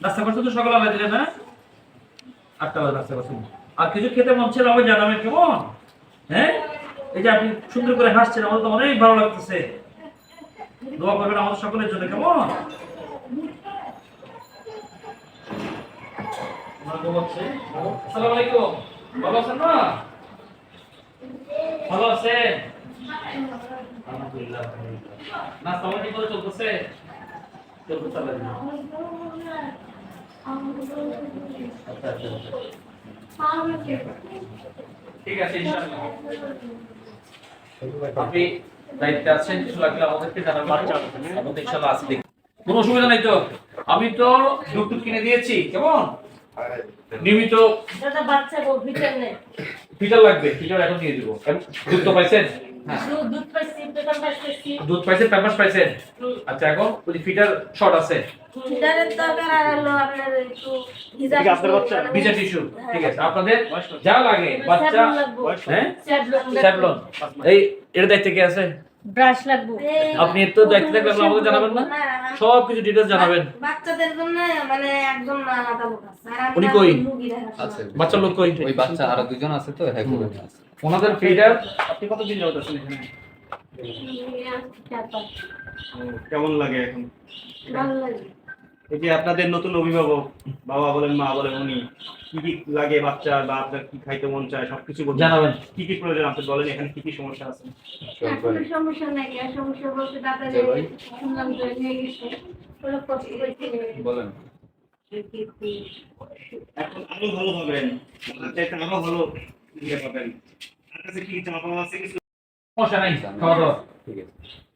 নাস্তা করছ তো সকালে আলাই দিলে, না? আটটা বাজে নাস্তা করছেন আর কিছু খেতে মন ছিল আমাকে জানাবেন কেমন? হ্যাঁ? এই যে আপনি সুন্দর করে হাসছেন আমাদের তো অনেক ভালো লাগতেছে। দোয়া করবেন আমাদের সকলের জন্য, কেমন। আসসালামু আলাইকুম। ভালো আছেন না ভালো আছেন? আলহামদুলিল্লাহ নাস্তা ঠিক মতো চলতেছে? চলতেছে আলহামদুলিল্লাহ। ঠিক আছে ইনশাআল্লাহ। আপনি দায়িত্বে আছেন কিছু লাগলে আমাদেরকে জানাবেন। আমাদের ইনশাআল্লাহ আছে কোনো অসুবিধা নাই তো? আমি তো দুধ কিনে দিয়েছি কেমন? নিয়মিত দাদা বাচ্চা গো ভিটার নেই ফিটার লাগবে ফিটার এখন দিয়ে দিব। দুধ তো পাইছেন? হ্যাঁ দুধ পাইছি। দুধ পাইছেন প্যাম্পাস পাইছেন আচ্ছা এখন ওই ফিটার শর্ট আছে। ভিটারের দরকার আর হলো আপনার একটু ভিজা এটা আপনার বাচ্চা? ভিজা টিস্যু। ঠিক আছে আপনাদের যা লাগে বাচ্চা হ্যাঁ? স্যাভলন এই এর দায়িত্ব কি আছে? ব্রাশ লাগবে। আপনি তো দায়িত্ব থাকলে আপনি আমাকে জানাবেন না? সব কিছু ডিটেলস জানাবেন। বাচ্চাদের জন্য মানে আলাদা লোক আছে। উনি কই? আছে। বাচ্চার লোক কই? ওই বাচ্চা আর দুজন আছে তো হ্যাঁ ওনাদের ফিটার আপনি কতদিন আছেন এখানে। কেমন লাগে এখন? ভালো লাগে। এই যে আপনাদের নতুন অভিভাবক বাবা বলেন মা বলেন উনি কি কি লাগে বাচ্চা বা আপনার কি খাইতে মন চায় সবকিছু বলবেন জানাবেন। কি কি প্রয়োজন আপনি বলেন এখানে কি কি সমস্যা আছে? সমস্যা নাই আর সমস্যা বলতে দাদা যে শুনলাম যে নিয়ে গেছে। কোনো কষ্ট হয়েছে। বলেন। এখন আরও ভালো হবেন আরও ভালো ইয়ে পাবেন। আপনার কাছে কি কি চাওয়া আছে কিছু? সমস্যা নাই খাওয়া দাওয়া ঠিক আছে